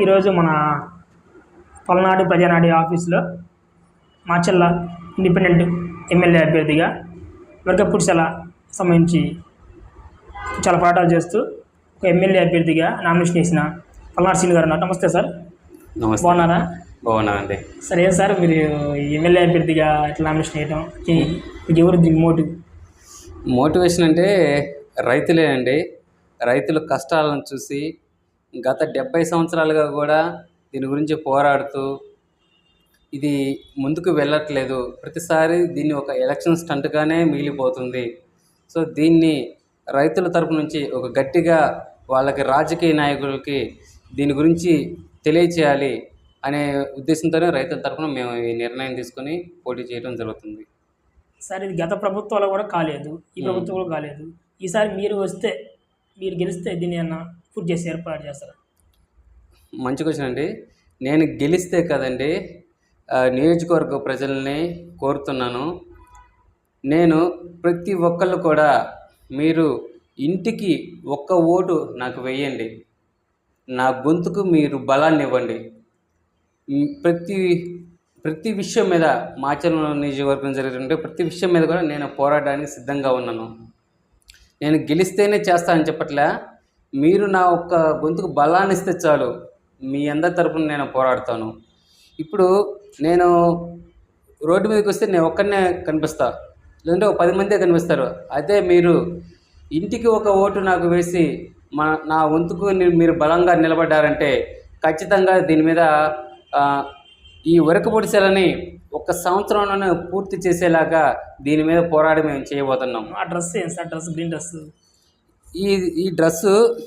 ఈరోజు మన పల్నాడు ప్రజానాడి ఆఫీస్లో మాచల్ల ఇండిపెండెంట్ ఎమ్మెల్యే అభ్యర్థిగా వర్గపుడిసెల సంబంధించి చాలా పోరాటాలు చేస్తూ ఒక ఎమ్మెల్యే అభ్యర్థిగా నామినేషన్ చేసిన పల్నాడు శ్రీని గారు ఉన్నారు. నమస్తే సార్. నమస్తే. బాగున్నారా? బాగున్నానండి. సరే సార్ మీరు ఎమ్మెల్యే అభ్యర్థిగా ఇట్లా నామినేషన్ చేయడం మీకు ఎవరు మోటివ్? మోటివేషన్ అంటే రైతులే అండి. రైతుల కష్టాలను చూసి గత డెబ్బై సంవత్సరాలుగా కూడా దీని గురించి పోరాడుతూ ఇది ముందుకు వెళ్ళట్లేదు. ప్రతిసారి దీన్ని ఒక ఎలక్షన్ స్టంట్గానే మిగిలిపోతుంది. సో దీన్ని రైతుల తరపు నుంచి ఒక గట్టిగా వాళ్ళకి రాజకీయ నాయకులకి దీని గురించి తెలియచేయాలి అనే ఉద్దేశంతోనే రైతుల తరపున మేము ఈ నిర్ణయం తీసుకొని పోటీ చేయడం జరుగుతుంది. సార్ ఇది గత ప్రభుత్వాలు కూడా కాలేదు. ఈ ప్రభుత్వం కూడా కాలేదు. ఈసారి మీరు వస్తే మీరు గెలిస్తే దీన్ని ఏమన్నా ఫుడ్ చేసి ఏర్పాటు చేస్తారా? మంచి క్వశ్చన్ అండి. నేను గెలిస్తే కదండి నియోజకవర్గ ప్రజల్ని కోరుతున్నాను. నేను ప్రతి ఒక్కళ్ళు కూడా మీరు ఇంటికి ఒక్క ఓటు నాకు వేయండి. నా గొంతుకు మీరు బలాన్ని ఇవ్వండి. ప్రతి ప్రతి విషయం మీద మాచర్ల నియోజకవర్గం జరుగుతుంటే ప్రతి విషయం మీద కూడా నేను పోరాడడానికి సిద్ధంగా ఉన్నాను. నేను గెలిస్తేనే చేస్తా అని చెప్పట్లే మీరు నా ఒక్క గొంతుకు బలాన్ని ఇస్తే చాలు. మీ అందరి తరపున నేను పోరాడతాను. ఇప్పుడు నేను రోడ్డు మీదకి వస్తే నేను ఒక్కనే కనిపిస్తా. లేదంటే ఒక పది మందే కనిపిస్తారు. అదే మీరు ఇంటికి ఒక ఓటు నాకు వేసి మా నా వంతుకు మీరు బలంగా నిలబడ్డారంటే ఖచ్చితంగా దీని మీద ఈ వరకు పొడిసెలని ఒక సంవత్సరంలోనే పూర్తి చేసేలాగా దీని మీద పోరాడి మేము చేయబోతున్నాం. ఆ డ్రెస్ ఏం సార్? Dress green dress? ఈ ఈ డ్రెస్సు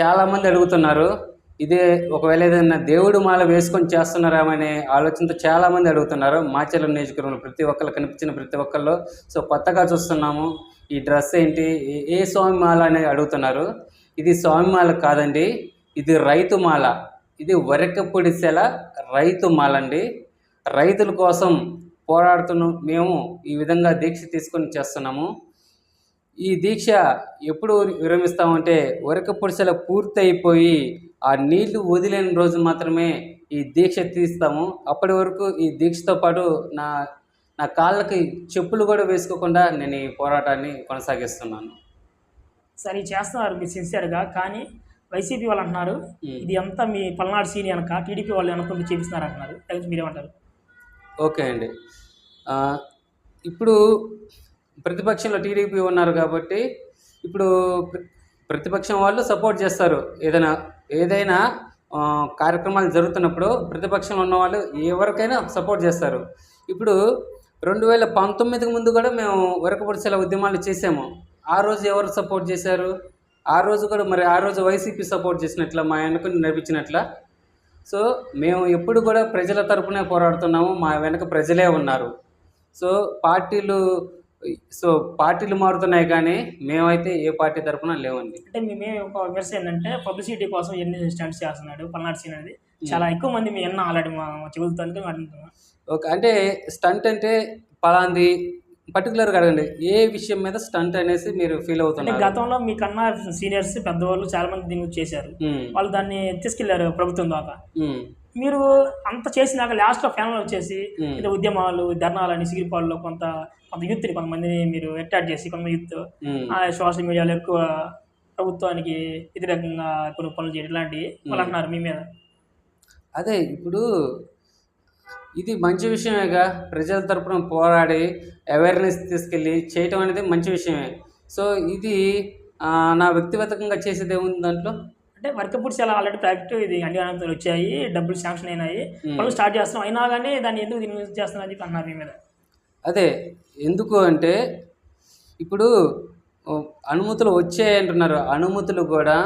చాలామంది అడుగుతున్నారు. ఇదే ఒకవేళ ఏదైనా దేవుడు మాల వేసుకొని చేస్తున్నారామనే ఆలోచనతో చాలామంది అడుగుతున్నారు. మాచర్ల నియోజకవర్గంలో ప్రతి ఒక్కరు కనిపించిన ప్రతి ఒక్కళ్ళు. సో కొత్తగా చూస్తున్నాము ఈ డ్రెస్ ఏంటి? ఏ- స్వామి మాల అనేది అడుగుతున్నారు. ఇది స్వామి మాల కాదండి. ఇది రైతు మాల. ఇది వరకపొడిసెల రైతు మాల అండి రైతుల కోసం పోరాడుతున్న మేము ఈ విధంగా దీక్ష తీసుకొని చేస్తున్నాము. ఈ దీక్ష ఎప్పుడు విరమిస్తామంటే వరక పురుషల పూర్తి అయిపోయి ఆ నీళ్ళు వదిలేని రోజు మాత్రమే ఈ దీక్ష తీస్తాము. అప్పటి వరకు ఈ దీక్షతో పాటు నా నా కాళ్ళకి చెప్పులు కూడా వేసుకోకుండా నేను ఈ పోరాటాన్ని కొనసాగిస్తున్నాను. సరే చేస్తున్నారు మీరు సిన్సియర్గా కానీ వైసీపీ వాళ్ళు అంటున్నారు. ఇది అంతా మీ పల్నాడు సీని అనక టీడీపీ వాళ్ళు అనుకుంటూ చేపిస్తున్నారు అంటున్నారు. మీరేమంటారు? ఓకే అండి. ఇప్పుడు ప్రతిపక్షంలో టీడీపీ ఉన్నారు కాబట్టి ఇప్పుడు ప్రతిపక్షం వాళ్ళు సపోర్ట్ చేస్తారు. ఏదైనా ఏదైనా కార్యక్రమాలు జరుగుతున్నప్పుడు ప్రతిపక్షంలో ఉన్న వాళ్ళు ఎవరికైనా సపోర్ట్ చేస్తారు. ఇప్పుడు రెండు వేల పంతొమ్మిదికి ముందు కూడా మేము వరకపొడిసేల ఉద్యమాలు చేసాము. ఆ రోజు ఎవరు సపోర్ట్ చేశారు? ఆ రోజు కూడా మరి ఆ రోజు వైసీపీ సపోర్ట్ చేసినట్ల మా వెనక నడిపించినట్ల. సో మేము ఎప్పుడు కూడా ప్రజల తరపునే పోరాడుతున్నాము. మా వెనక ప్రజలే ఉన్నారు. సో పార్టీలు సో పార్టీలు మారుతున్నాయి కానీ మేమైతే ఏ పార్టీ తరపున లేవండి. అంటే మీ మేము ఒక విమర్శ ఏంటంటే పబ్లిసిటీ కోసం ఎన్ని స్టంట్స్ చేస్తున్నాడు పల్నాడు సీన్ అనేది చాలా ఎక్కువ మంది మీ అన్న ఆల్రెడీ మా అడుగుతున్నాం ఓకే అంటే స్టంట్ అంటే పలాంది పర్టికులర్గా అడగండి ఏ విషయం మీద స్టంట్ అనేసి మీరు ఫీల్ అవుతున్నారు? గతంలో మీకన్నా సీనియర్స్ పెద్దవాళ్ళు చాలా మంది దీన్ని చేశారు. వాళ్ళు దాన్ని తీసుకెళ్ళారు ప్రభుత్వం దాకా. మీరు అంత చేసినాక లాస్ట్లో ఫ్యాన్లు వచ్చేసి ఉద్యమాలు ధర్నాలని సిగిరిపాడులో కొంత కొంత యూత్ని కొంతమందిని మీరు అట్రాక్ట్ చేసి కొంతమంది యూత్ సోషల్ మీడియాలో ఎక్కువ ప్రభుత్వానికి వ్యతిరేకంగా కొన్ని పనులు చేయడం ఇలాంటివి వాళ్ళు అంటున్నారు మీ మీద. అదే ఇప్పుడు ఇది మంచి విషయమేగా. ప్రజల తరపున పోరాడి అవేర్నెస్ తీసుకెళ్ళి చేయటం అనేది మంచి విషయమే. సో ఇది నా వ్యక్తిగతంగా చేసేది ఏముంది దాంట్లో? అంటే వర్కపుడ్స్ అలా ఆల్రెడీ ప్రాజెక్ట్ ఇది అన్ని వచ్చాయి డబ్బులు శాంక్షన్ అయినాయి. పనులు స్టార్ట్ చేస్తున్నాం. అయినా కానీ దాన్ని ఎందుకు చేస్తున్నారు అని చెప్పి అన్నారు మీ మీద. అదే ఎందుకు అంటే ఇప్పుడు అనుమతులు వచ్చాయి అంటున్నారు. అనుమతులు కూడా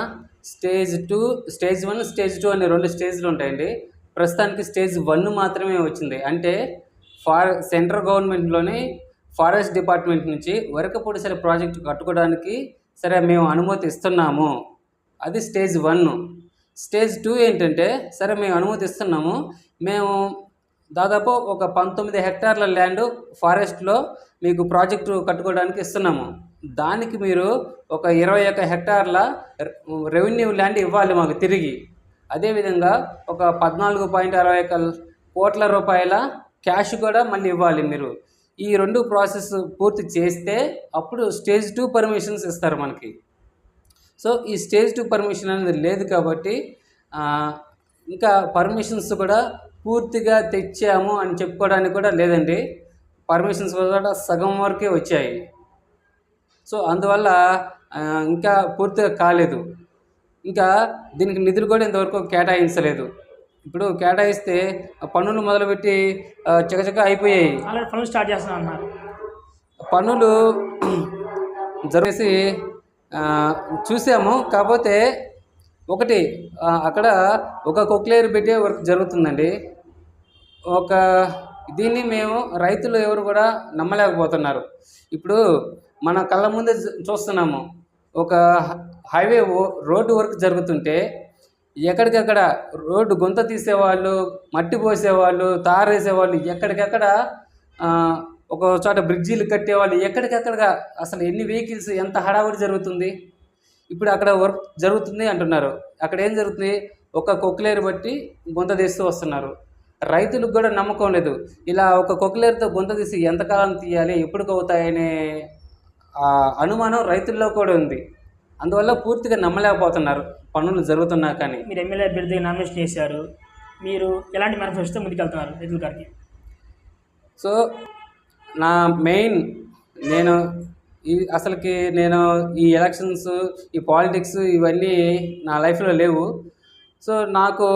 stage two stage one stage two అనే రెండు స్టేజ్లు ఉంటాయండి. ప్రస్తుతానికి స్టేజ్ వన్ మాత్రమే వచ్చింది. అంటే ఫార్ సెంట్రల్ గవర్నమెంట్లోని ఫారెస్ట్ డిపార్ట్మెంట్ నుంచి వరకపొడిసెల ప్రాజెక్టు కట్టుకోవడానికి సరే మేము అనుమతి ఇస్తున్నాము. అది స్టేజ్ వన్. స్టేజ్ టూ ఏంటంటే సరే మేము అనుమతి ఇస్తున్నాము. మేము దాదాపు ఒక పంతొమ్మిది హెక్టార్ల ల్యాండ్ ఫారెస్ట్లో మీకు ప్రాజెక్టు కట్టుకోవడానికి ఇస్తున్నాము. దానికి మీరు ఒక ఇరవై ఒక హెక్టార్ల రెవెన్యూ ల్యాండ్ ఇవ్వాలి మాకు తిరిగి. అదేవిధంగా ఒక పద్నాలుగు పాయింట్ అరవై ఒక కోట్ల రూపాయల క్యాష్ కూడా మళ్ళీ ఇవ్వాలి మీరు. ఈ రెండు ప్రాసెస్ పూర్తి చేస్తే అప్పుడు స్టేజ్ టూ పర్మిషన్స్ ఇస్తారు మనకి. సో ఈ స్టేజ్ టూ పర్మిషన్ అనేది లేదు కాబట్టి ఇంకా పర్మిషన్స్ కూడా పూర్తిగా తెచ్చాము అని చెప్పుకోవడానికి కూడా లేదండి. పర్మిషన్స్ కూడా సగం వరకే వచ్చాయి. సో అందువల్ల ఇంకా పూర్తిగా కాలేదు. ఇంకా దీనికి నిధులు కూడా ఇంతవరకు కేటాయించలేదు. ఇప్పుడు కేటాయిస్తే ఆ పన్నులు మొదలుపెట్టి చకచక అయిపోయాయి. ఆల్రెడీ పనులు స్టార్ట్ చేస్తున్నా అన్నారు. పనులు జరిగేసి చూసాము. కాకపోతే ఒకటి అక్కడ ఒక కొక్లేరు పెట్టే వర్క్ జరుగుతుందండి. ఒక దీన్ని మేము రైతులు ఎవరు కూడా నమ్మలేకపోతున్నారు. ఇప్పుడు మన కళ్ళ ముందే చూ- చూస్తున్నాము. ఒక హైవే రోడ్డు వర్క్ జరుగుతుంటే ఎక్కడికక్కడ రోడ్డు గుంత తీసేవాళ్ళు మట్టి పోసేవాళ్ళు తారు వేసేవాళ్ళు ఎక్కడికక్కడ ఒక చోట బ్రిడ్జీలు కట్టేవాళ్ళు ఎక్కడికక్కడగా అసలు ఎన్ని వెహికల్స్ ఎంత హడావుడి జరుగుతుంది? ఇప్పుడు అక్కడ వర్క్ జరుగుతుంది అంటున్నారు. అక్కడ ఏం జరుగుతుంది? ఒక కొక్లేరు బట్టి గుంత తీస్తూ వస్తున్నారు. రైతులకు కూడా నమ్మకం లేదు. ఇలా ఒక కొక్లేరుతో గుంత తీసి ఎంతకాలం తీయాలి ఎప్పటికి అవుతాయనే ఆ, అనుమానం రైతుల్లో కూడా ఉంది. అందువల్ల పూర్తిగా నమ్మలేకపోతున్నారు. పనులు జరుగుతున్నా కానీ. మీరు ఎమ్మెల్యే అభ్యర్థిగా నామినేషన్ చేశారు. మీరు ఎలాంటి మేనిఫెస్టో ముందుకెళ్తున్నారు రైతుల గారికి? సో నా మెయిన్ నేను ఈ అసలుకి నేను ఈ ఎలక్షన్స్ ఈ పాలిటిక్స్ ఇవన్నీ నా లైఫ్లో లేవు. సో నాకు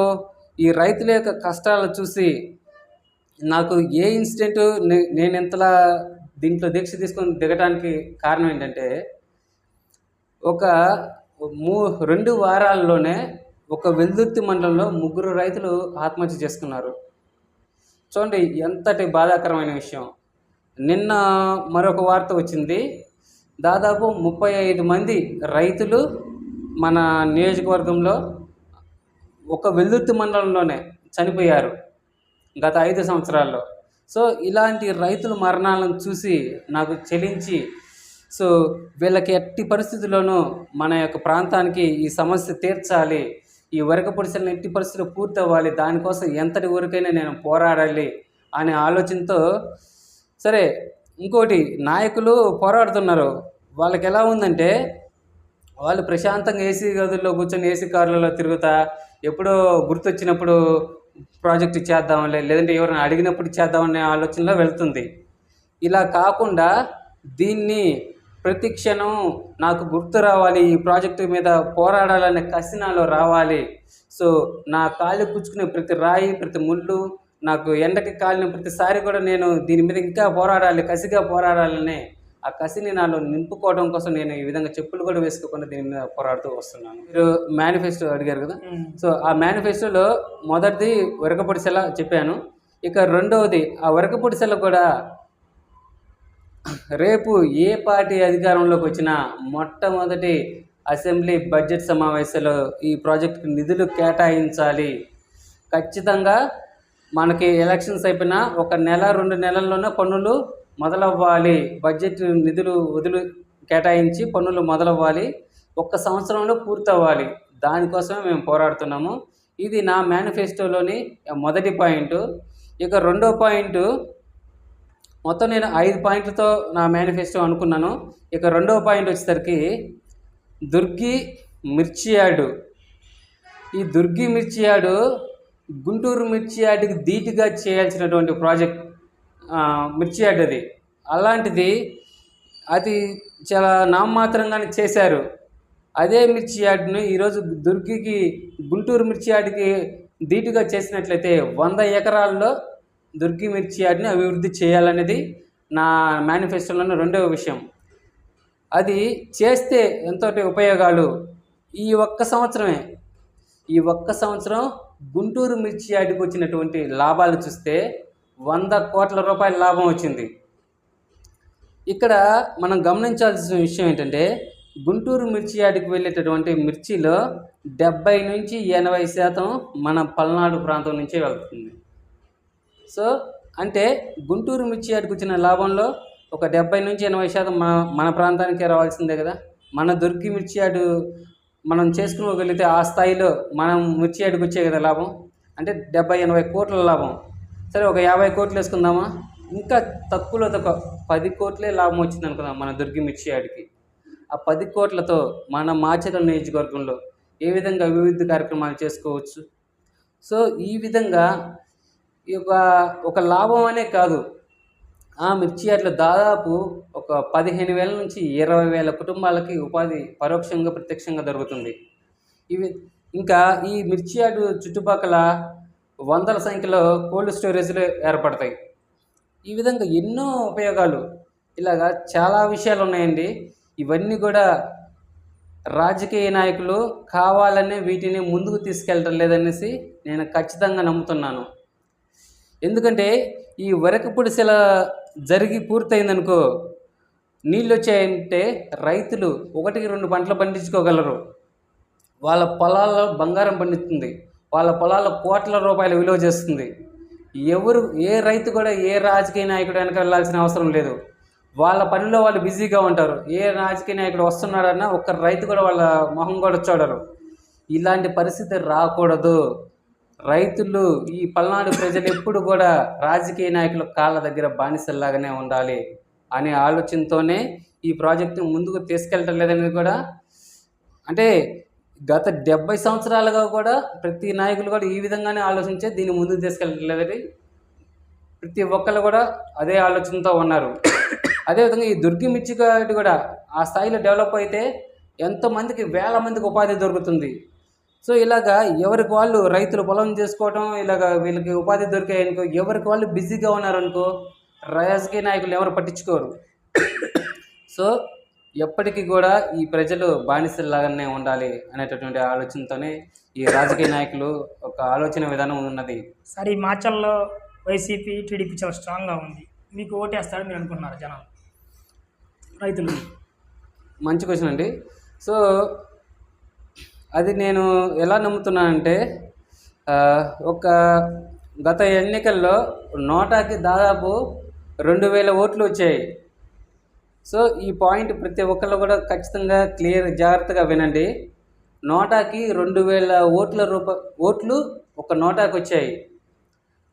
ఈ రైతుల యొక్క కష్టాలు చూసి నాకు ఏ ఇన్సిడెంట్ నేను ఎంతలా దీంట్లో దీక్ష తీసుకొని దిగటానికి కారణం ఏంటంటే ఒక మూ రెండు వారాల్లోనే ఒక వెల్దుర్తి మండలంలో ముగ్గురు రైతులు ఆత్మహత్య చేసుకున్నారు. చూడండి ఎంతటి బాధాకరమైన విషయం. నిన్న మరొక వార్త వచ్చింది. దాదాపు ముప్పై ఐదు మంది రైతులు మన నియోజకవర్గంలో ఒక వెల్దుర్తి మండలంలోనే చనిపోయారు గత ఐదు సంవత్సరాల్లో. సో ఇలాంటి రైతుల మరణాలను చూసి నాకు చెలించి సో వీళ్ళకి ఎట్టి పరిస్థితుల్లోనూ మన యొక్క ప్రాంతానికి ఈ సమస్య తీర్చాలి ఈ వరక పొడిసెలను ఎట్టి పరిస్థితులు పూర్తి అవ్వాలి దానికోసం ఎంతటి వరకైనా నేను పోరాడాలి అనే ఆలోచనతో సరే ఇంకోటి నాయకులు పోరాడుతున్నారు. వాళ్ళకి ఎలా ఉందంటే వాళ్ళు ప్రశాంతంగా ఏసీ గదుల్లో కూర్చొని ఏసీ కార్లలో తిరుగుతా ఎప్పుడో గుర్తొచ్చినప్పుడు ప్రాజెక్ట్ చేద్దాంలే లేదంటే ఎవరైనా అడిగినప్పుడు చేద్దామనే ఆలోచనలో వెళ్తుంది. ఇలా కాకుండా దీన్ని ప్రతి క్షణం నాకు గుర్తు రావాలి ఈ ప్రాజెక్టు మీద పోరాడాలనే కసి నాలో రావాలి. సో నా కాళ్ళు పుచ్చుకునే ప్రతి రాయి ప్రతి ముళ్ళు నాకు ఎండకి కాలిన ప్రతిసారి కూడా నేను దీని మీద ఇంకా పోరాడాలి కసిగా పోరాడాలనే ఆ కసిని నాలో నింపుకోవడం కోసం నేను ఈ విధంగా చెప్పులు కూడా వేసుకోకుండా దీని మీద పోరాడుతూ వస్తున్నాను. మీరు మేనిఫెస్టో అడిగారు కదా. సో ఆ మేనిఫెస్టోలో మొదటిది వరకపొడిసెల చెప్పాను. ఇక రెండవది ఆ వరకపొడిసెల కూడా రేపు ఏ పార్టీ అధికారంలోకి వచ్చినా మొట్టమొదటి అసెంబ్లీ బడ్జెట్ సమావేశాల్లో ఈ ప్రాజెక్టుకి నిధులు కేటాయించాలి. ఖచ్చితంగా మనకి ఎలక్షన్స్ అయిపోయినా ఒక నెల రెండు నెలల్లోనే పన్నులు మొదలవ్వాలి. బడ్జెట్ నిధులు వదులు కేటాయించి పన్నులు మొదలవ్వాలి. ఒక్క సంవత్సరంలో పూర్తవ్వాలి. దానికోసమే మేము పోరాడుతున్నాము. ఇది నా మేనిఫెస్టోలోని మొదటి పాయింట్. ఇక రెండో పాయింట్ మొత్తం నేను ఐదు పాయింట్లతో నా మేనిఫెస్టో అనుకున్నాను. ఇక రెండవ పాయింట్ వచ్చేసరికి దుర్గి మిర్చి యార్డు. ఈ దుర్గి మిర్చి యార్డు గుంటూరు మిర్చి యార్డుకి ధీటుగా చేయాల్సినటువంటి ప్రాజెక్ట్. మిర్చి అడ్డది. అది అలాంటిది అది చాలా నామమాత్రంగానే చేశారు. అదే మిర్చి యార్డును ఈరోజు దుర్గికి గుంటూరు మిర్చి యార్డుకి ధీటుగా చేసినట్లయితే వంద ఎకరాల్లో దుర్గి మిర్చి యార్డుని అభివృద్ధి చేయాలనేది నా మేనిఫెస్టోలోని రెండవ విషయం. అది చేస్తే ఎంతో ఉపయోగాలు? ఈ ఒక్క సంవత్సరమే. ఈ ఒక్క సంవత్సరం గుంటూరు మిర్చి యార్డుకు వచ్చినటువంటి లాభాలు చూస్తే వంద కోట్ల రూపాయల లాభం వచ్చింది. ఇక్కడ మనం గమనించాల్సిన విషయం ఏంటంటే గుంటూరు మిర్చి యాడికి వెళ్ళేటటువంటి మిర్చిలో డెబ్బై నుంచి ఎనభై శాతం మన పల్నాడు ప్రాంతం నుంచే వెళ్తుంది. సో అంటే గుంటూరు మిర్చి యాడికి వచ్చిన లాభంలో ఒక డెబ్బై నుంచి ఎనభై శాతం మన మన ప్రాంతానికే రావాల్సిందే కదా? మన దుర్గి మిర్చి యాడు మనం చేసుకోగలిగితే ఆ స్థాయిలో మనం మిర్చి యాడికి వచ్చే కదా లాభం? అంటే డెబ్బై ఎనభై కోట్ల లాభం. సరే ఒక యాభై కోట్లు వేసుకుందామా? ఇంకా తక్కువలో తక్కువ పది కోట్లే లాభం వచ్చింది అనుకుందాం మన దుర్గి మిర్చి ఆడికి ఆ పది కోట్లతో మన మాచర్ల నియోజకవర్గంలో ఏ విధంగా అభివృద్ధి కార్యక్రమాలు చేసుకోవచ్చు? సో ఈ విధంగా ఈ యొక్క ఒక లాభం అనే కాదు. ఆ మిర్చి అట్లా దాదాపు ఒక పదిహేను వేల నుంచి ఇరవై వేల కుటుంబాలకి ఉపాధి పరోక్షంగా ప్రత్యక్షంగా దొరుకుతుంది. ఇవి ఇంకా ఈ మిర్చి యార్డు చుట్టుపక్కల వందల సంఖ్యలో కోల్డ్ స్టోరేజ్లు ఏర్పడతాయి. ఈ విధంగా ఎన్నో ఉపయోగాలు ఇలాగా చాలా విషయాలు ఉన్నాయండి. ఇవన్నీ కూడా రాజకీయ నాయకులు కావాలనే వీటిని ముందుకు తీసుకెళ్ళటం లేదనేసి నేను ఖచ్చితంగా నమ్ముతున్నాను. ఎందుకంటే ఈ వరకు పుడిసెల జరిగి పూర్తయిందనుకో నీళ్ళు వచ్చాయంటే రైతులు ఒకటికి రెండు పంటలు పండించుకోగలరు. వాళ్ళ పొలాల్లో బంగారం పండిస్తుంది. వాళ్ళ పొలాల్లో కోట్ల రూపాయలు విలువ చేస్తుంది. ఎవరు ఏ రైతు కూడా ఏ రాజకీయ నాయకుడు వెనక వెళ్ళాల్సిన అవసరం లేదు. వాళ్ళ పనిలో వాళ్ళు బిజీగా ఉంటారు. ఏ రాజకీయ నాయకుడు వస్తున్నాడన్నా ఒక్క రైతు కూడా వాళ్ళ మొహం కూడా చూడరు. ఇలాంటి పరిస్థితి రాకూడదు. రైతులు ఈ పల్నాడు ప్రజలు ఎప్పుడు కూడా రాజకీయ నాయకుల కాళ్ళ దగ్గర బానిసల్లాగానే ఉండాలి అనే ఆలోచనతోనే ఈ ప్రాజెక్టును ముందుకు తీసుకెళ్ళటం లేదనేది కూడా అంటే గత డెబ్బై సంవత్సరాలుగా కూడా ప్రతి నాయకులు కూడా ఈ విధంగానే ఆలోచించే దీన్ని ముందుకు తీసుకెళ్ళలేదని ప్రతి ఒక్కళ్ళు కూడా అదే ఆలోచనతో ఉన్నారు. అదేవిధంగా ఈ దుర్గి మిర్చి కూడా ఆ స్థాయిలో డెవలప్ అయితే ఎంతోమందికి వేల మందికి ఉపాధి దొరుకుతుంది. సో ఇలాగా ఎవరికి వాళ్ళు రైతులు పొలం చేసుకోవడం ఇలాగ వీళ్ళకి ఉపాధి దొరికాయనుకో ఎవరికి వాళ్ళు బిజీగా ఉన్నారనుకో రాజకీయ నాయకులు ఎవరు పట్టించుకోరు. సో ఎప్పటికీ కూడా ఈ ప్రజలు బానిసల్లాగానే ఉండాలి అనేటటువంటి ఆలోచనతోనే ఈ రాజకీయ నాయకులు ఒక ఆలోచన విధానం ఉన్నది. సార్ ఈ మాచల్లో వైసీపీ టీడీపీ చాలా స్ట్రాంగ్గా ఉంది. మీకు ఓటేస్తారని మీరు అనుకుంటున్నారు జనాలు రైతులు? మంచి క్వశ్చన్ అండి. సో అది నేను ఎలా నమ్ముతున్నానంటే ఒక గత ఎన్నికల్లో నోటాకి దాదాపు రెండు వేల ఓట్లు వచ్చాయి. సో ఈ పాయింట్ ప్రతి ఒక్కళ్ళు కూడా ఖచ్చితంగా క్లియర్ జాగ్రత్తగా వినండి. నోటాకి రెండు వేల ఓట్ల రూప ఓట్లు ఒక నోటాకి వచ్చాయి.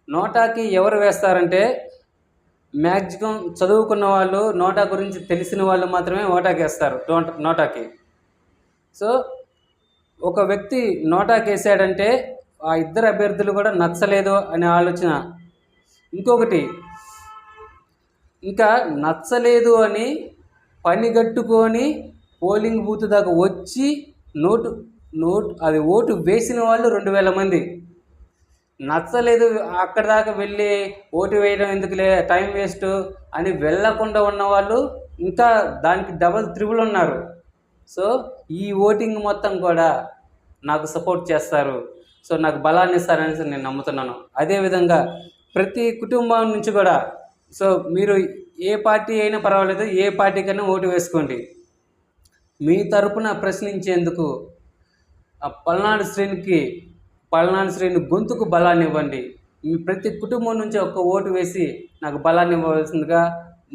నోటాకి ఎవరు వేస్తారంటే మ్యాక్సిమం చదువుకున్న వాళ్ళు నోటా గురించి తెలిసిన వాళ్ళు మాత్రమే ఓటాకి వేస్తారు నోట నోటాకి. సో ఒక వ్యక్తి నోటాకి వేసాడంటే ఆ ఇద్దరు అభ్యర్థులు కూడా నచ్చలేదు అనే ఆలోచన. ఇంకొకటి ఇంకా నచ్చలేదు అని పనిగట్టుకొని పోలింగ్ బూత్ దాకా వచ్చి నోటు నోటు అది ఓటు వేసిన వాళ్ళు రెండు వేల మంది. నచ్చలేదు అక్కడ దాకా వెళ్ళి ఓటు వేయడం ఎందుకులే టైం వేస్ట్ అని వెళ్ళకుండా ఉన్న వాళ్ళు ఇంకా దానికి డబల్ త్రిబుల్ ఉన్నారు. సో ఈ ఓటింగ్ మొత్తం కూడా నాకు సపోర్ట్ చేస్తారు. సో నాకు బలాన్ని ఇస్తారనేసి నేను నమ్ముతున్నాను. అదేవిధంగా ప్రతి కుటుంబం నుంచి కూడా సో మీరు ఏ పార్టీ అయినా పర్వాలేదు ఏ పార్టీకైనా ఓటు వేసుకోండి. మీ తరపున ప్రశ్నించేందుకు ఆ పల్నాడు శ్రేణికి పల్నాడు శ్రేణి గొంతుకు బలాన్ని ఇవ్వండి. మీ ప్రతి కుటుంబం నుంచి ఒక్క ఓటు వేసి నాకు బలాన్ని ఇవ్వవలసిందిగా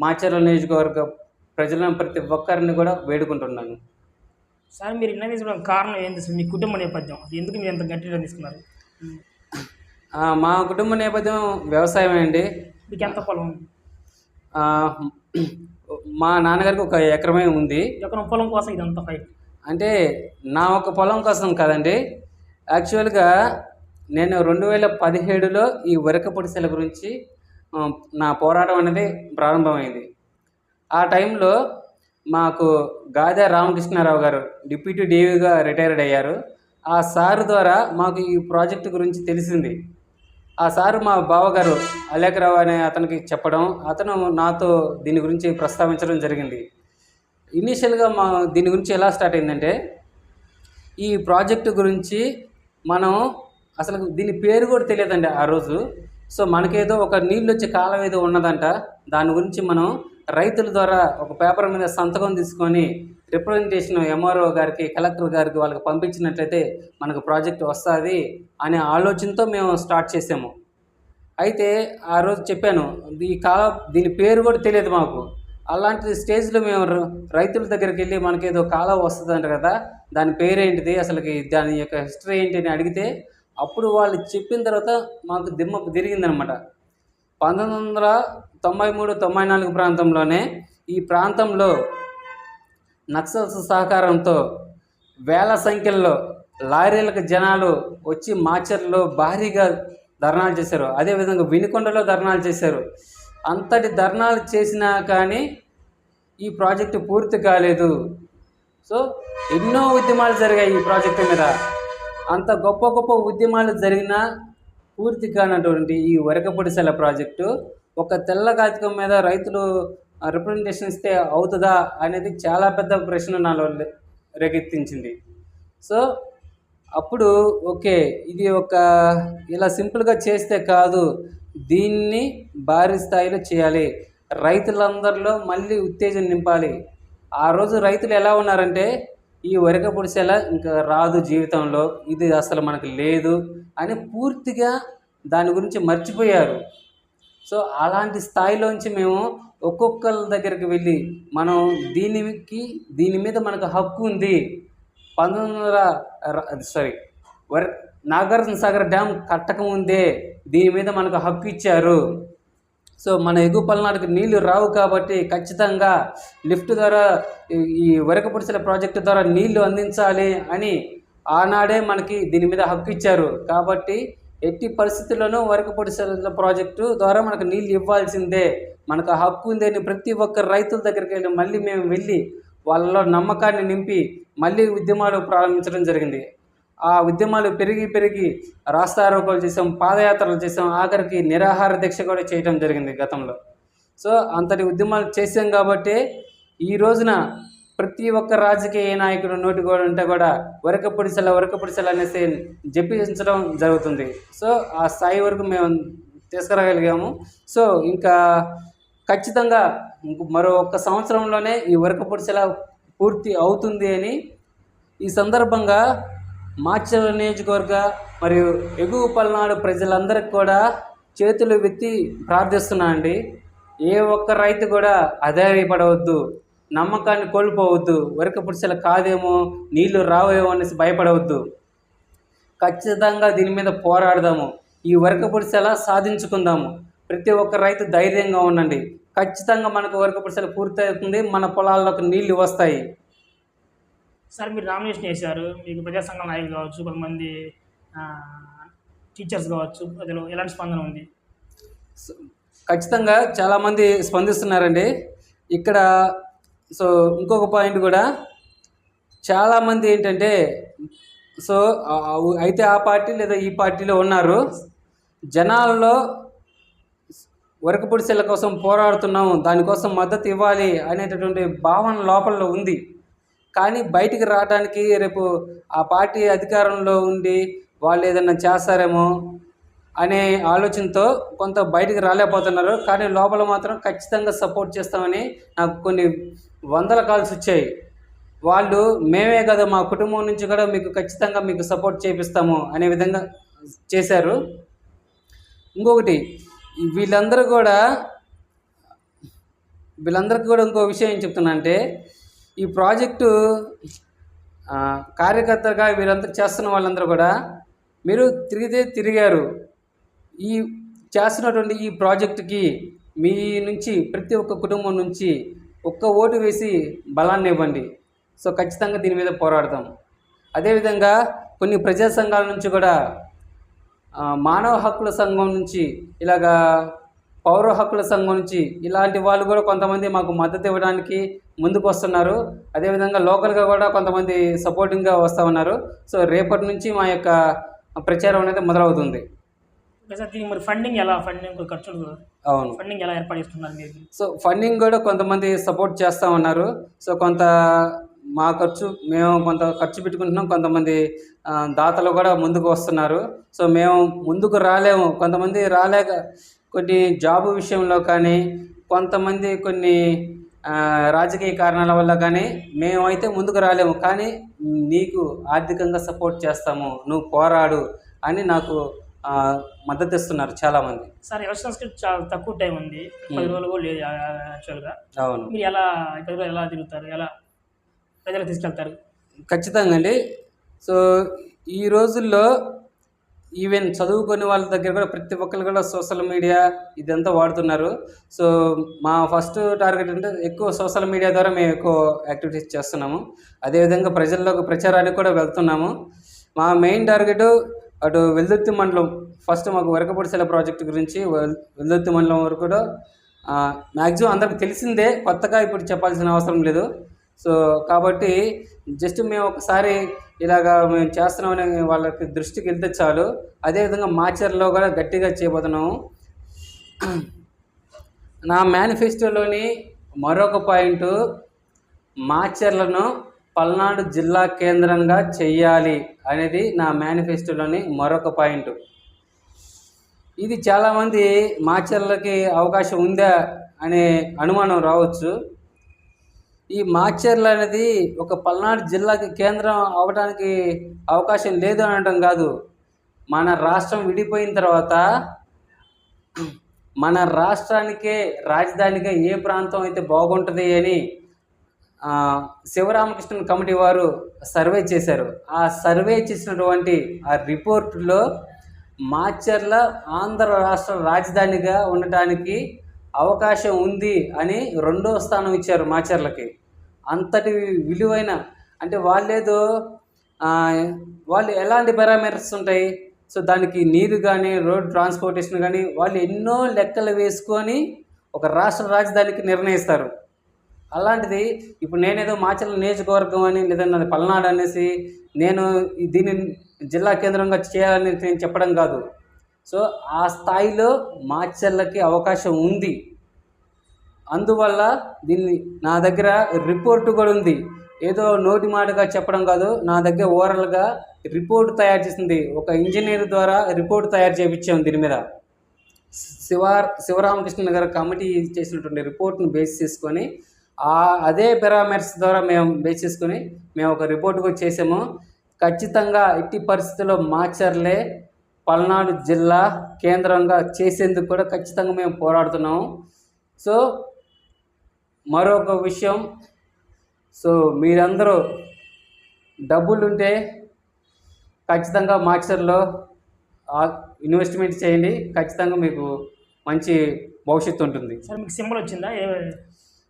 మాచర్ల నియోజకవర్గ ప్రజలను ప్రతి ఒక్కరిని కూడా వేడుకుంటున్నాను. సార్ మీరు ఇన్న తీసుకోవడం కారణం ఏంటి సార్? మీ కుటుంబ నేపథ్యం. అది ఎందుకు మీరు ఎంత గట్టిగా తీసుకున్నారు? మా కుటుంబ నేపథ్యం వ్యవసాయమే అండి. మీకు ఎంత పొలం మా నాన్నగారికి ఒక ఎకరమే ఉంది. ఎకరం పొలం కోసం ఇదంతా ఫైట్ అంటే నా ఒక పొలం కోసం కాదండి. యాక్చువల్గా నేను రెండు వేల పదిహేడులో ఈ వరక పొడిసెల గురించి నా పోరాటం అనేది ప్రారంభమైంది. ఆ టైంలో మాకు గాదా రామకృష్ణారావు గారు డిప్యూటీ డీవీగా రిటైర్డ్ అయ్యారు. ఆ సార్ ద్వారా మాకు ఈ ప్రాజెక్టు గురించి తెలిసింది. ఆ సారు మా బావగారు అలేఖరావు అనే అతనికి చెప్పడం అతను నాతో దీని గురించి ప్రస్తావించడం జరిగింది. ఇనీషియల్గా మా దీని గురించి ఎలా స్టార్ట్ అయిందంటే ఈ ప్రాజెక్టు గురించి మనం అసలు దీని పేరు కూడా తెలియదండి ఆ రోజు. సో మనకేదో ఒక నీళ్ళు వచ్చే కాలం ఏదో ఉన్నదంట. దాని గురించి మనం రైతుల ద్వారా ఒక పేపర్ మీద సంతకం తీసుకొని రిప్రజెంటేషన్ ఎంఆర్ఓ గారికి కలెక్టర్ గారికి వాళ్ళకి పంపించినట్లయితే మనకు ప్రాజెక్ట్ వస్తుంది అనే ఆలోచనతో మేము స్టార్ట్ చేసాము. అయితే ఆ రోజు చెప్పాను ఈ కాల దీని పేరు కూడా తెలియదు మాకు. అలాంటి స్టేజ్లో మేము రైతుల దగ్గరికి వెళ్ళి మనకి ఏదో కాలం వస్తుందంట కదా దాని పేరేంటిది అసలుకి దాని యొక్క హిస్టరీ ఏంటి అని అడిగితే అప్పుడు వాళ్ళు చెప్పిన తర్వాత మాకు దిమ్మ తిరిగిందనమాట. పంతొమ్మిది వందల తొంభై మూడు తొంభై నాలుగు ప్రాంతంలోనే ఈ ప్రాంతంలో నక్సల్స్ సహకారంతో వేల సంఖ్యల్లో లారీలకు జనాలు వచ్చి మాచర్లో భారీగా ధర్నాలు చేశారు. అదేవిధంగా వినుకొండలో ధర్నాలు చేశారు. అంతటి ధర్నాలు చేసినా కానీ ఈ ప్రాజెక్టు పూర్తి కాలేదు. సో ఎన్నో ఉద్యమాలు జరిగాయి ఈ ప్రాజెక్టు మీద. అంత గొప్ప గొప్ప ఉద్యమాలు జరిగినా పూర్తి కానటువంటి ఈ వరకపొడిసెల ప్రాజెక్టు ఒక తెల్ల కాగితం మీద రైతులు రిప్రజెంటేషన్ ఇస్తే అవుతుందా అనేది చాలా పెద్ద ప్రశ్న నాలో రేకెత్తించింది. సో అప్పుడు ఓకే ఇది ఒక ఇలా సింపుల్గా చేస్తే కాదు దీన్ని భారీ స్థాయిలో చేయాలి. రైతులందరిలో మళ్ళీ ఉత్తేజం నింపాలి. ఆ రోజు రైతులు ఎలా ఉన్నారంటే ఈ వరక పొడిసేలా ఇంకా రాదు జీవితంలో ఇది అసలు మనకు లేదు అని పూర్తిగా దాని గురించి మర్చిపోయారు. సో అలాంటి స్థాయిలోంచి మేము ఒక్కొక్కరి దగ్గరికి వెళ్ళి మనం దీనికి దీని మీద మనకు హక్కు ఉంది. పంతొమ్మిది వందల సారీ వర్ నాగార్జున సాగర్ డ్యామ్ కట్టకముందే దీని మీద మనకు హక్కు ఇచ్చారు. సో మన ఎగువ పల్నాడుకు నీళ్ళు రావు కాబట్టి ఖచ్చితంగా లిఫ్ట్ ద్వారా ఈ- వరకపుడిసెల ప్రాజెక్టు ద్వారా నీళ్ళు అందించాలి అని ఆనాడే మనకి దీని మీద హక్కు ఇచ్చారు. కాబట్టి ఎట్టి పరిస్థితుల్లోనూ వరకపుడిసెల ప్రాజెక్టు ద్వారా మనకు నీళ్ళు ఇవ్వాల్సిందే. మనకు ఆ హక్కు ఉందని ప్రతి ఒక్క రైతుల దగ్గరికి వెళ్ళి మళ్ళీ మేము వెళ్ళి వాళ్ళలో నమ్మకాన్ని నింపి మళ్ళీ ఉద్యమాలు ప్రారంభించడం జరిగింది. ఆ ఉద్యమాలు పెరిగి పెరిగి రాస్తారోకోలు చేసాం పాదయాత్రలు చేసాం ఆఖరికి నిరాహార దీక్ష కూడా చేయడం జరిగింది గతంలో. సో అంతటి ఉద్యమాలు చేసాం కాబట్టి ఈ రోజున ప్రతి ఒక్క రాజకీయ నాయకుడు నోటి కూడా ఉంటే కూడా వరకపుడిసెల వరకపుడిసెల అనేసి జపించడం జరుగుతుంది. సో ఆ స్థాయి వరకు మేము తీసుకురాగలిగాము. సో ఇంకా ఖచ్చితంగా మరో ఒక్క సంవత్సరంలోనే ఈ వరకపుడిసెల పూర్తి అవుతుంది అని ఈ సందర్భంగా మాచర్ల నియోజకవర్గ మరియు ఎగువ పల్నాడు ప్రజలందరికీ కూడా చేతులు వెత్తి ప్రార్థిస్తున్నా అండి. ఏ ఒక్క రైతు కూడా అధైర్యపడవద్దు నమ్మకాన్ని కోల్పోవద్దు వరక పుడిసెల కాదేమో నీళ్ళు రావేమో అనేసి భయపడవద్దు. ఖచ్చితంగా దీని మీద పోరాడదాము ఈ వరక పుడిసెల సాధించుకుందాము. ప్రతి ఒక్క రైతు ధైర్యంగా ఉండండి. ఖచ్చితంగా మనకు వరక పుడిసెల పూర్తి అవుతుంది మన పొలాల్లోకి నీళ్ళు వస్తాయి. సార్ మీరు నామినేషన్ చేశారు మీకు ప్రజా సంఘాల నాయకులు కావచ్చు కొంతమంది టీచర్స్ కావచ్చు ప్రజలు ఎలాంటి స్పందన ఉంది? ఖచ్చితంగా చాలామంది స్పందిస్తున్నారండి. ఇక్కడ సో ఇంకొక పాయింట్ కూడా చాలామంది ఏంటంటే సో అయితే ఆ పార్టీ లేదా ఈ పార్టీలో ఉన్నారు. జనాల్లో వరకపుడిసెల కోసం పోరాడుతున్నాం దానికోసం మద్దతు ఇవ్వాలి అనేటటువంటి భావన లోపల ఉంది. కానీ బయటికి రావడానికి రేపు ఆ పార్టీ అధికారంలో ఉండి వాళ్ళు ఏదైనా చేస్తారేమో అనే ఆలోచనతో కొంత బయటికి రాలేకపోతున్నారు. కానీ లోపల మాత్రం ఖచ్చితంగా సపోర్ట్ చేస్తామని నాకు కొన్ని వందల కాల్స్ వచ్చాయి. వాళ్ళు మేమే కదా మా కుటుంబం నుంచి కూడా మీకు ఖచ్చితంగా మీకు సపోర్ట్ చేపిస్తాము అనే విధంగా చేశారు. ఇంకొకటి వీళ్ళందరూ కూడా వీళ్ళందరికీ కూడా ఇంకో విషయం ఏం చెప్తున్నా అంటే ఈ ప్రాజెక్టు కార్యకర్తగా వీరందరూ చేస్తున్న వాళ్ళందరూ కూడా మీరు తిరిగితే తిరిగారు. ఈ చేస్తున్నటువంటి ఈ ప్రాజెక్టుకి మీ నుంచి ప్రతి ఒక్క కుటుంబం నుంచి ఒక్క ఓటు వేసి బలాన్ని ఇవ్వండి. సో ఖచ్చితంగా దీని మీద పోరాడతాం. అదేవిధంగా కొన్ని ప్రజా సంఘాల నుంచి కూడా మానవ హక్కుల సంఘం నుంచి ఇలాగా పౌర హక్కుల సంఘం నుంచి ఇలాంటి వాళ్ళు కూడా కొంతమంది మాకు మద్దతు ఇవ్వడానికి ముందుకు వస్తున్నారు. అదేవిధంగా లోకల్గా కూడా కొంతమంది సపోర్టింగ్గా వస్తూ ఉన్నారు. సో రేపటి నుంచి మా యొక్క ప్రచారం అనేది మొదలవుతుంది. దీనికి మరి ఫండింగ్ ఎలా? ఫండింగ్ ఖర్చులు అవును. ఫండింగ్ ఎలా ఏర్పాటు చేస్తున్నారు మీరు? సో ఫండింగ్ కూడా కొంతమంది సపోర్ట్ చేస్తూ ఉన్నారు. సో కొంత మా ఖర్చు మేము కొంత ఖర్చు పెట్టుకుంటున్నాం కొంతమంది దాతలు కూడా ముందుకు వస్తున్నారు. సో మేము ముందుకు రాలేము. కొంతమంది రాలేక కొన్ని జాబు విషయంలో కానీ కొంతమంది కొన్ని రాజకీయ కారణాల వల్ల కానీ మేమైతే ముందుకు రాలేము. కానీ నీకు ఆర్థికంగా సపోర్ట్ చేస్తాము. నువ్వు పోరాడు అని నాకు మద్దతు ఇస్తున్నారు చాలామంది. సార్ ఎలక్షన్స్కి చాలా తక్కువ టైం ఉంది. పది రోజులు కూడా లేదు యాక్చువల్గా. అవును. మీరు ఎలా ఈ పది రోజులు ఎలా తిరుగుతారు? ఎలా ప్రజలు తీసుకెళ్తారు. ఖచ్చితంగా అండి సో ఈ రోజుల్లో ఈవెన్ చదువుకునే వాళ్ళ దగ్గర కూడా ప్రతి ఒక్కరు కూడా సోషల్ మీడియా ఇదంతా వాడుతున్నారు. సో మా ఫస్ట్ టార్గెట్ అంటే ఎక్కువ సోషల్ మీడియా ద్వారా మేము ఎక్కువ యాక్టివిటీస్ చేస్తున్నాము. అదేవిధంగా ప్రజల్లోకి ప్రచారానికి కూడా వెళ్తున్నాము. మా మెయిన్ టార్గెట్ అటు వెల్దుర్తి మండలం ఫస్ట్ మాకు వరకపొడిసెల ప్రాజెక్ట్ గురించి వెల్దుర్తి మండలం వరకు కూడా మ్యాక్సిమం అందరికి తెలిసిందే కొత్తగా ఇప్పుడు చెప్పాల్సిన అవసరం లేదు. సో కాబట్టి జస్ట్ మేము ఒకసారి ఇలాగా మేము చేస్తున్నామని వాళ్ళకి దృష్టికి వెళ్తే చాలు. అదేవిధంగా మాచర్లో కూడా గట్టిగా చేయబోతున్నాము. నా మేనిఫెస్టోలోని మరొక పాయింట్ మాచర్లను పల్నాడు జిల్లా కేంద్రంగా చెయ్యాలి అనేది నా మేనిఫెస్టోలోని మరొక పాయింట్. ఇది చాలామంది మాచర్లకి అవకాశం ఉందా అనే అనుమానం రావచ్చు. ఈ మాచర్ల అనేది ఒక పల్నాడు జిల్లాకి కేంద్రం అవడానికి అవకాశం లేదు అనడం కాదు. మన రాష్ట్రం విడిపోయిన తర్వాత మన రాష్ట్రానికే రాజధానిగా ఏ ప్రాంతం అయితే బాగుంటుంది అని శివరామకృష్ణ శివరామకృష్ణన్ కమిటీ వారు సర్వే చేశారు. ఆ సర్వే చేసినటువంటి ఆ రిపోర్టులో మాచర్ల ఆంధ్ర రాష్ట్ర రాజధానిగా ఉండటానికి అవకాశం ఉంది అని రెండో స్థానం ఇచ్చారు మాచర్లకి. అంతటి విలువైన అంటే వాళ్ళేదో వాళ్ళు ఎలాంటి పారామీటర్స్ ఉంటాయి? సో దానికి నీరు కానీ రోడ్ ట్రాన్స్పోర్టేషన్ కానీ వాళ్ళు ఎన్నో లెక్కలు వేసుకొని ఒక రాష్ట్ర రాజధానికి నిర్ణయిస్తారు. అలాంటిది ఇప్పుడు నేనేదో మాచర్ల నియోజకవర్గం అని లేదా నాది పల్నాడు అనేసి నేను దీన్ని జిల్లా కేంద్రంగా చేయాలని నేను చెప్పడం కాదు. సో ఆ స్థాయిలో మాచర్లకి అవకాశం ఉంది. అందువల్ల దీన్ని నా దగ్గర రిపోర్టు కూడా ఉంది. ఏదో నోటి మాటగా చెప్పడం కాదు నా దగ్గర ఓవరాల్గా రిపోర్ట్ తయారు చేసింది. ఒక ఇంజనీర్ ద్వారా రిపోర్ట్ తయారు చేయించాం దీని మీద. శివ శివరామకృష్ణ గారు కమిటీ చేసినటువంటి రిపోర్ట్ను బేస్ చేసుకొని ఆ అదే పెరామీటర్స్ ద్వారా మేము బేస్ చేసుకొని మేము ఒక రిపోర్ట్ కూడా చేసాము. ఖచ్చితంగా ఎట్టి పరిస్థితుల్లో మాచర్లే పల్నాడు జిల్లా కేంద్రంగా చేసేందుకు కూడా ఖచ్చితంగా మేము పోరాడుతున్నాము సో మరొక విషయం. సో మీరందరూ డబ్బులుంటే ఖచ్చితంగా మాచర్లో ఇన్వెస్ట్మెంట్ చేయండి. ఖచ్చితంగా మీకు మంచి భవిష్యత్తు ఉంటుంది. సార్ మీకు సింబల్ వచ్చిందా?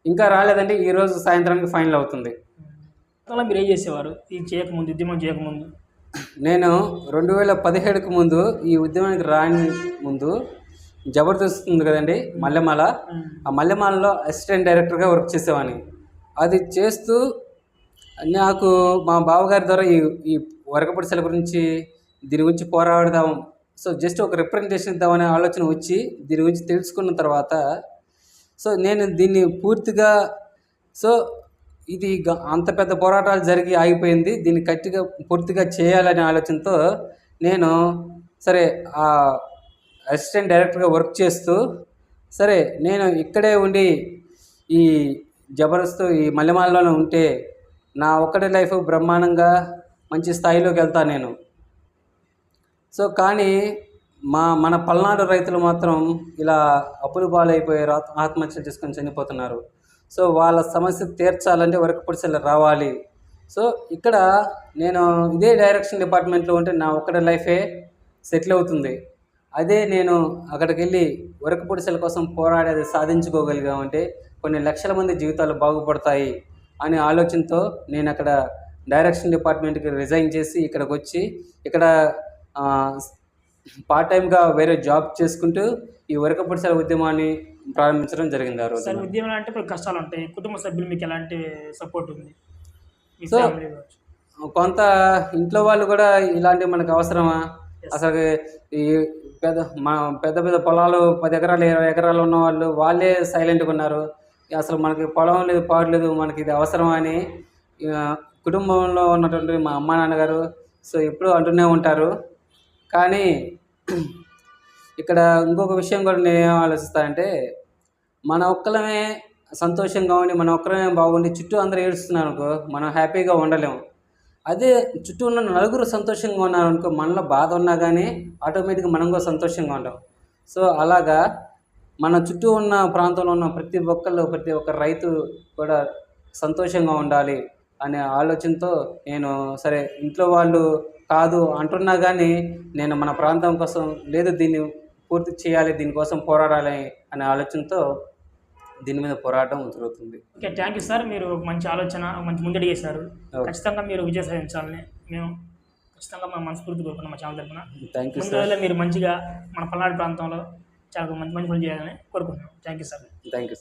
ఇంకా రాలేదండి. ఈరోజు సాయంత్రానికి ఫైనల్ అవుతుంది. గతంలో మీరు ఏం చేసేవారు? ఇది చేయకముందు ఉద్యమం చేయకముందు? నేను రెండు వేల పదిహేడుకు ముందు ఈ ఉద్యమానికి రాని ముందు జబర్దస్త్ ఉంది కదండి మల్లెమాల. ఆ మల్లెమాలలో అసిస్టెంట్ డైరెక్టర్గా వర్క్ చేసేవాడిని. అది చేస్తూ నాకు మా బావగారి ద్వారా ఈ ఈ వరకపొడిసెల గురించి దీని గురించి పోరాడదాం. సో జస్ట్ ఒక రిప్రజెంటేషన్ ఇద్దామనే ఆలోచన వచ్చి దీని గురించి తెలుసుకున్న తర్వాత సో నేను దీన్ని పూర్తిగా సో ఇది గ- అంత పెద్ద పోరాటాలు జరిగి ఆగిపోయింది. దీన్ని గట్టిగా పూర్తిగా చేయాలనే ఆలోచనతో నేను సరే ఆ అసిస్టెంట్ డైరెక్టర్గా వర్క్ చేస్తూ సరే నేను ఇక్కడే ఉండి ఈ జబర్దస్త్ ఈ మల్లెమాలలోనే ఉంటే నా ఒక్కడి లైఫ్ బ్రహ్మాండంగా మంచి స్థాయిలోకి వెళ్తాను నేను. సో కానీ మా మన పల్నాడు రైతులు మాత్రం ఇలా అప్పులు పాలైపోయారు ఆత్మహత్యలు చేసుకొని చనిపోతున్నారు. సో వాళ్ళ సమస్య తీర్చాలంటే వర్క్ పొడిసెలు రావాలి. సో ఇక్కడ నేను ఇదే డైరెక్షన్ డిపార్ట్మెంట్లో ఉంటే నా ఒక్కడి లైఫే సెటిల్ అవుతుంది. అదే నేను అక్కడికి వెళ్ళి వరకు పొడిసెల కోసం పోరాడేది సాధించుకోగలిగామంటే కొన్ని లక్షల మంది జీవితాలు బాగుపడతాయి అనే ఆలోచనతో నేను అక్కడ డైరెక్షన్ డిపార్ట్మెంట్కి రిజైన్ చేసి ఇక్కడికి వచ్చి ఇక్కడ పార్ట్ టైంగా వేరే జాబ్ చేసుకుంటూ ఈ వరకపొడిసెల ఉద్యమాన్ని ప్రారంభించడం జరిగింది ఆ రోజు సార్ ఉద్యమం అంటే ఇప్పుడు కష్టాలు ఉంటాయి. కుటుంబ సభ్యులు మీకు ఎలాంటి సపోర్ట్ ఉంది? మీ కావచ్చు. కొంత ఇంట్లో వాళ్ళు కూడా ఇలాంటివి మనకు అవసరమా? అసలు ఈ పెద్ద మా పెద్ద పెద్ద పొలాలు పది ఎకరాలు ఇరవై ఎకరాలు ఉన్న వాళ్ళు వాళ్ళే సైలెంట్గా ఉన్నారు. అసలు మనకి పొలం లేదు పాడు లేదు మనకి ఇది అవసరమా అని ఆ, కుటుంబంలో ఉన్నటువంటి మా అమ్మ నాన్నగారు సో ఎప్పుడూ అంటూనే ఉంటారు. కానీ ఇక్కడ ఇంకొక విషయం కూడా నేను ఏం ఆలోచిస్తానంటే మన ఒక్కలమే సంతోషంగా ఉండి మన ఒక్కరమే బాగుండి చుట్టూ అందరూ ఏడుస్తున్నారు అనుకో మనం హ్యాపీగా ఉండలేము. అదే చుట్టూ ఉన్న నలుగురు సంతోషంగా ఉన్నారు అనుకో మనలో బాధ ఉన్నా కానీ ఆటోమేటిక్గా మనం కూడా సంతోషంగా ఉంటాం. సో అలాగా మన చుట్టూ ఉన్న ప్రాంతంలో ఉన్న ప్రతి ఒక్కళ్ళు ప్రతి ఒక్క రైతు కూడా సంతోషంగా ఉండాలి అనే ఆలోచనతో నేను సరే ఇంట్లో వాళ్ళు కాదు అంటున్నా కానీ నేను మన ప్రాంతం కోసం లేదు దీన్ని పూర్తి చేయాలి దీనికోసం పోరాడాలి అనే ఆలోచనతో దీని మీద పోరాటం జరుగుతుంది. Okay thank you sir. మీరు మంచి ఆలోచన మంచి ముందడి చేశారు. ఖచ్చితంగా మీరు విజయ సాధించాలని మేము ఖచ్చితంగా మా మనస్ఫూర్తి కోరుకున్నాం మా ఛానల్ తరఫున థ్యాంక్ యూ సార్ మీరు మంచిగా మన పల్నాడు ప్రాంతంలో చాలా మంచి మంచి పనులు చేయాలని కోరుకుంటున్నాం. Thank you sir. Thank you